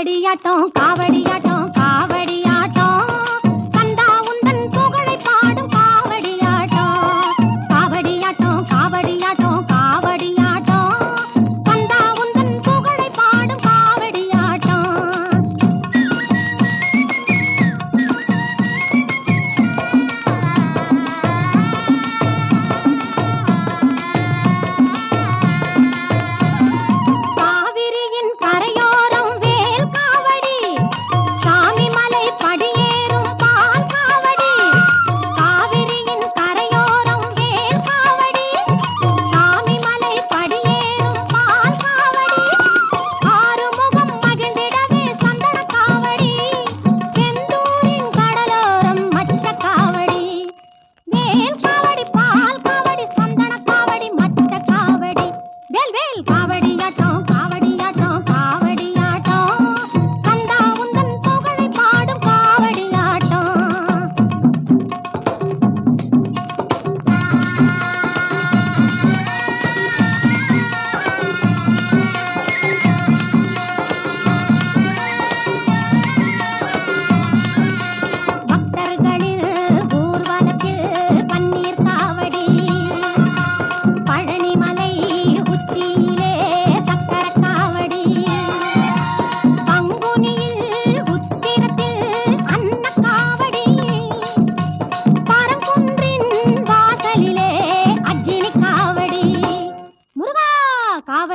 Kavadiyattam Kavadiyattam. in color.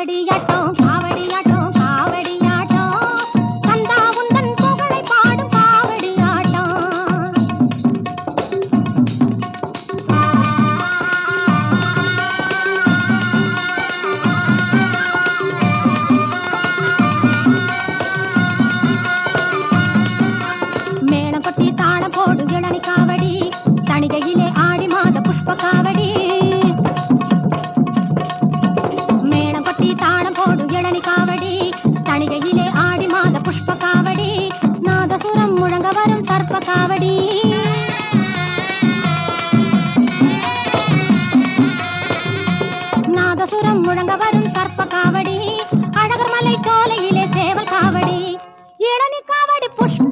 ஆடியட்டும் காவடி நாதசுரம் முழங்க வரும் சர்ப்ப காவடி. அழகர் மலை சோலையிலே சேவல் காவடி. இளநி காவடி புஷ்ப